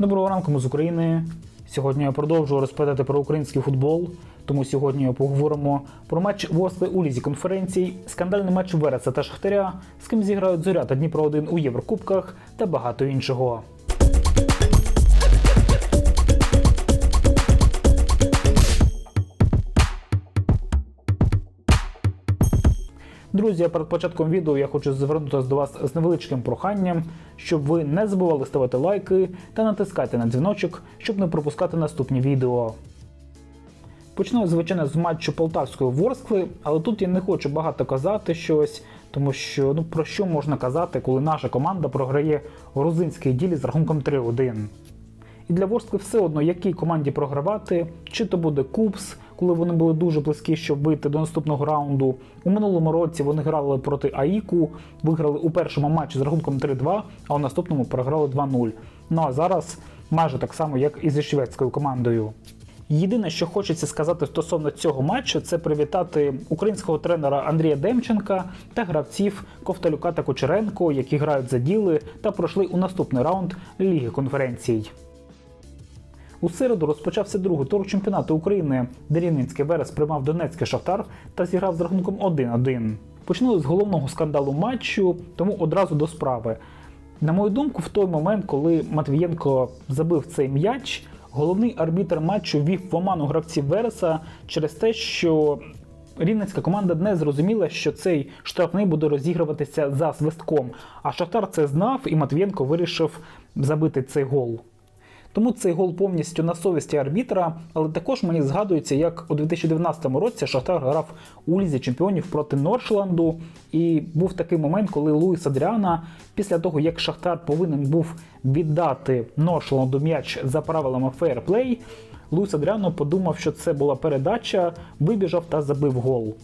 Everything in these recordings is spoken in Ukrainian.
Доброго ранку, ми з України. Сьогодні я продовжую розповідати про український футбол. Тому сьогодні поговоримо про матч Восли у лізі конференцій, скандальний матч Вереса та Шахтаря, з ким зіграють Зоря та Дніпро 1 у Єврокубках та багато іншого. Друзі, перед початком відео я хочу звернутися до вас з невеличким проханням, щоб ви не забували ставити лайки та натискати на дзвіночок, щоб не пропускати наступні відео. Почну, звичайно, з матчу Полтавської Ворскли, але тут я не хочу багато казати щось, тому що ну про що можна казати, коли наша команда програє грузинській ділі з рахунком 3-1. І для Ворскли все одно, якій команді програвати, чи то буде Купс, коли вони були дуже близькі, щоб вийти до наступного раунду. У минулому році вони грали проти Аїку, виграли у першому матчі з рахунком 3-2, а у наступному програли 2-0. Ну а зараз майже так само, як і зі шведською командою. Єдине, що хочеться сказати стосовно цього матчу, це привітати українського тренера Андрія Демченка та гравців Ковталюка та Кучеренко, які грають за діли та пройшли у наступний раунд Ліги конференцій. У середу розпочався другий тур чемпіонату України, де Рівненський Верес приймав Донецький Шахтар та зіграв з рахунком 1-1. Почали з головного скандалу матчу, тому одразу до справи. На мою думку, в той момент, коли Матвієнко забив цей м'яч, головний арбітр матчу вів в оману гравців Вереса через те, що рівненська команда не зрозуміла, що цей штрафний буде розігруватися за свистком. А Шахтар це знав, і Матвієнко вирішив забити цей гол. Тому цей гол повністю на совісті арбітра, але також мені згадується, як у 2019 році Шахтар грав у лізі чемпіонів проти Норшланду. І був такий момент, коли Луїс Адріана, після того як Шахтар повинен був віддати Норшланду м'яч за правилами фейерплей, Луїс Адріано подумав, що це була передача, вибіжав та забив гол.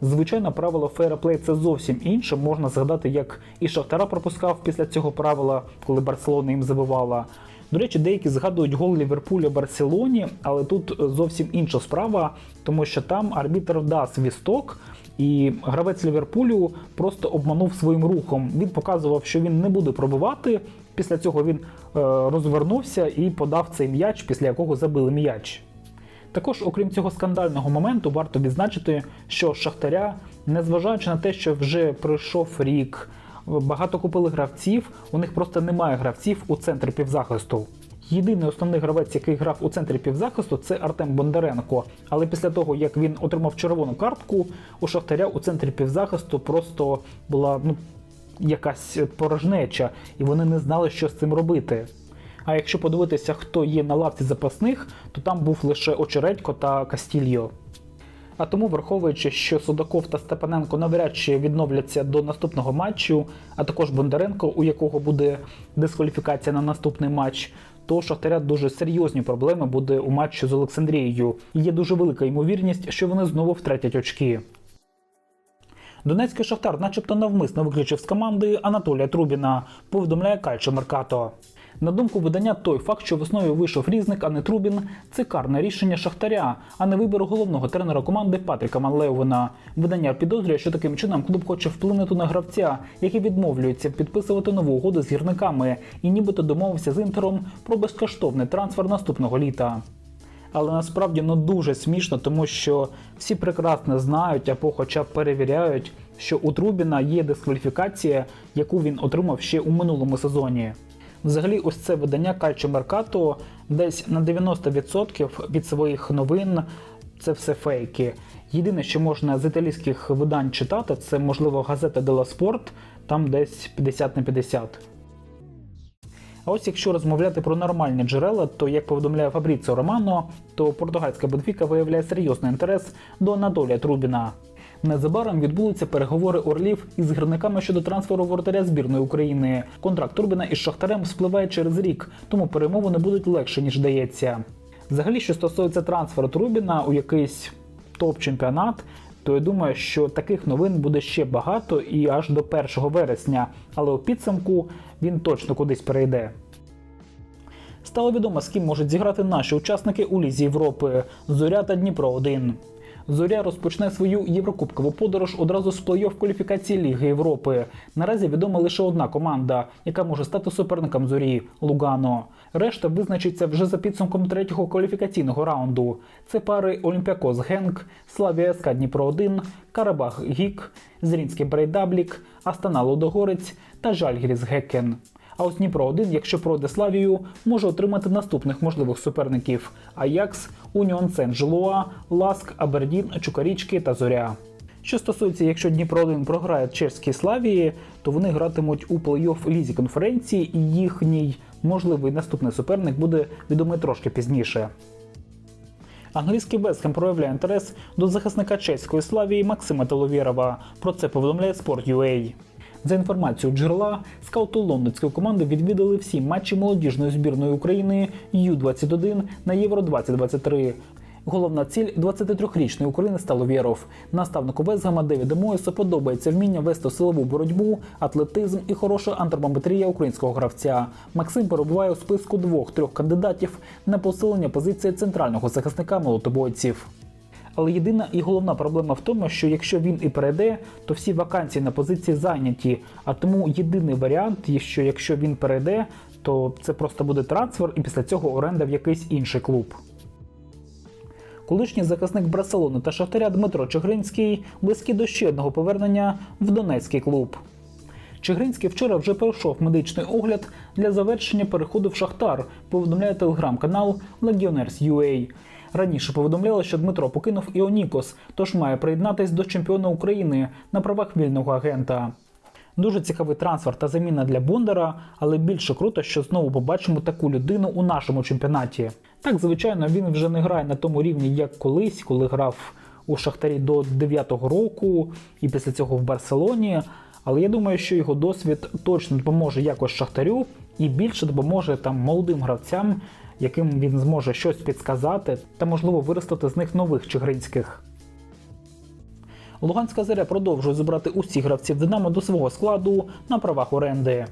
Звичайно, правило фейерплей це зовсім інше. Можна згадати, як і Шахтара пропускав після цього правила, коли Барселона їм забивала. До речі, деякі згадують гол Ліверпуля Барселоні, але тут зовсім інша справа, тому що там арбітр дав свісток, і гравець Ліверпулю просто обманув своїм рухом. Він показував, що він не буде пробивати. Після цього він е, розвернувся і подав цей м'яч, після якого забили м'яч. Також, окрім цього скандального моменту, варто відзначити, що Шахтаря, незважаючи на те, що вже пройшов рік, багато купили гравців, у них просто немає гравців у центрі півзахисту. Єдиний основний гравець, який грав у центрі півзахисту, це Артем Бондаренко. Але після того, як він отримав червону картку, у Шахтаря у центрі півзахисту просто була ну, якась порожнеча, і вони не знали, що з цим робити. А якщо подивитися, хто є на лавці запасних, то там був лише Очередько та Кастільо. А тому, враховуючи, що Судаков та Степаненко навряд чи відновляться до наступного матчу, а також Бондаренко, у якого буде дискваліфікація на наступний матч, то Шахтаря дуже серйозні проблеми буде у матчі з Олександрією. І є дуже велика ймовірність, що вони знову втратять очки. Донецький Шахтар, начебто навмисно виключив з команди Анатолія Трубіна, повідомляє Кальчо Меркато. На думку видання, той факт, що весною вийшов різник, а не Трубін, це карне рішення Шахтаря, а не вибір головного тренера команди Патріка Манлеовина. Видання підозрює, що таким чином клуб хоче вплинути на гравця, який відмовлюється підписувати нову угоду з гірниками, і нібито домовився з інтером про безкоштовний трансфер наступного літа. Але насправді ну дуже смішно, тому що всі прекрасно знають або хоча б перевіряють, що у Трубіна є дискваліфікація, яку він отримав ще у минулому сезоні. Взагалі, ось це видання Кальчо Меркато десь на 90% від своїх новин це все фейки. Єдине, що можна з італійських видань читати, це можливо газета Дела Спорт, там десь 50 на 50. А ось якщо розмовляти про нормальні джерела, то як повідомляє Фабріціо Романо, то португальська Бенфіка виявляє серйозний інтерес до Анатолія Трубіна. Незабаром відбудуться переговори Орлів із гірниками щодо трансферу воротаря збірної України. Контракт Турбіна із Шахтарем спливає через рік, тому перемовини будуть легше ніж здається. Взагалі, що стосується трансферу Трубіна у якийсь топ-чемпіонат, то я думаю, що таких новин буде ще багато і аж до 1 вересня, але у підсумку він точно кудись перейде. Стало відомо, з ким можуть зіграти наші учасники у Лізі Європи Зоря та Дніпро 1 Зоря розпочне свою єврокубкову подорож одразу з плей-офф кваліфікації Ліги Європи. Наразі відома лише одна команда, яка може стати суперником зорі Лугано. Решта визначиться вже за підсумком третього кваліфікаційного раунду. Це пари Олімпіакос Генк, Славія СК Дніпро 1, Карабах Гік, Зрінський Брейдаблік, Астана Лодогорець та Жальгіріс Геккен. А ось Дніпро 1, якщо пройде Славію, може отримати наступних можливих суперників: Аякс, Уніон Сен-Желуа, Ласк, Абердін, Чукарічки та Зоря. Що стосується, якщо Дніпро 1 програє чеській Славії, то вони гратимуть у плей-офф лізі конференції, і їхній можливий наступний суперник буде відомий трошки пізніше. Англійський Вестхем проявляє інтерес до захисника чеської Славії Максима Теловєрова. Про це повідомляє Sport.ua. За інформацією джерела, скаути лондонської команди відвідали всі матчі молодіжної збірної України Ю-21 на Євро 2023. Головна ціль 23-річний українець Таловєров. Наставнику Везгама Девіда Моєса подобається вміння вести силову боротьбу, атлетизм і хороша антропометрія українського гравця. Максим перебуває у списку двох-трьох кандидатів на посилення позиції центрального захисника молотобойців. Але єдина і головна проблема в тому, що якщо він і перейде, то всі вакансії на позиції зайняті. А тому єдиний варіант, що якщо він перейде, то це просто буде трансфер і після цього оренда в якийсь інший клуб. Колишній захисник Барселони та Шахтаря Дмитро Чигринський близький до ще одного повернення в Донецький клуб. Чигринський вчора вже пройшов медичний огляд для завершення переходу в Шахтар, повідомляє телеграм-канал Legioners.ua. Раніше повідомляли, що Дмитро покинув Іонікос, тож має приєднатись до чемпіона України на правах вільного агента. Дуже цікавий трансфер та заміна для Бондара, але більше круто, що знову побачимо таку людину у нашому чемпіонаті. Так, звичайно, він вже не грає на тому рівні, як колись, коли грав у Шахтарі до 9-го року і після цього в Барселоні. Але я думаю, що його досвід точно допоможе якось Шахтарю і більше допоможе там молодим гравцям, яким він зможе щось підсказати та, можливо, виростити з них нових чигринських. Луганська заря продовжує збирати усіх гравців Динамо до свого складу на правах оренди.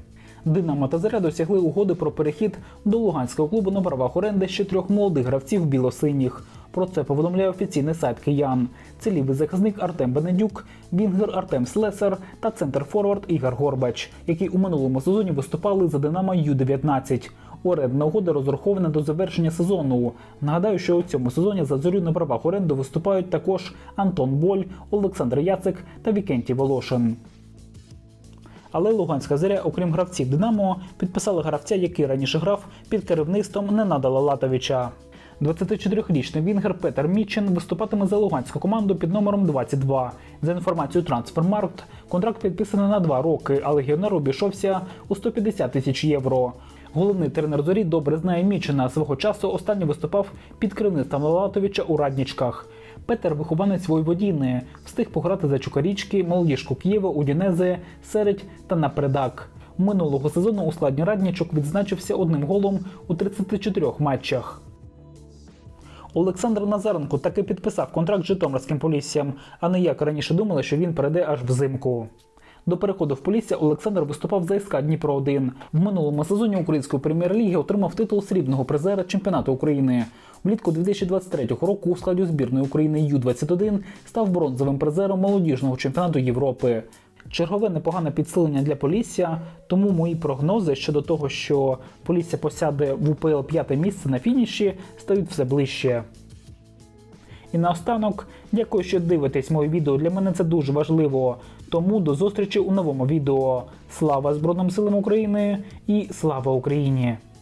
Динамо та Заря досягли угоди про перехід до Луганського клубу на правах оренди ще трьох молодих гравців білосиніх. Про це повідомляє офіційний сайт киян. Це лівий захисник Артем Бенедюк, Вінгер Артем Слесар та центр-форвард Ігор Горбач, які у минулому сезоні виступали за Динамо Ю-19. Орендна угода розрахована до завершення сезону. Нагадаю, що у цьому сезоні за зорю на правах оренди виступають також Антон Боль, Олександр Яцик та Вікентій Волошин. Але Луганська зоря, окрім гравців Динамо, підписала гравця, який раніше грав під керівництвом Ненадала Латовича. 24-річний Вінгер Петер Мітчин виступатиме за луганську команду під номером 22. За інформацією Трансфермаркт, контракт підписаний на два роки, а легіонер обійшовся у 150 тисяч євро. Головний тренер зорі добре знає Мічина. Свого часу останній виступав під керівництвом Лалатовича у Раднічках. Петер вихованець Войводіни, встиг пограти за Чукарічки, молодіжку Києва, Удінези, Середь та Напередак. Минулого сезону у складі Раднічок відзначився одним голом у 34 матчах. Олександр Назаренко таки підписав контракт з Житомирським поліссям, а не як раніше думали, що він перейде аж взимку. До переходу в Полісся Олександр виступав за СК Дніпро 1 В минулому сезоні української прем'єр-ліги отримав титул срібного призера чемпіонату України. Влітку 2023 року у складі збірної України Ю-21 став бронзовим призером молодіжного чемпіонату Європи. Чергове непогане підсилення для Полісся, тому мої прогнози щодо того, що Полісся посяде в УПЛ п'яте місце на фініші, стають все ближче. І наостанок, дякую, що дивитесь моє відео. Для мене це дуже важливо. Тому до зустрічі у новому відео. Слава Збройним силам України і слава Україні!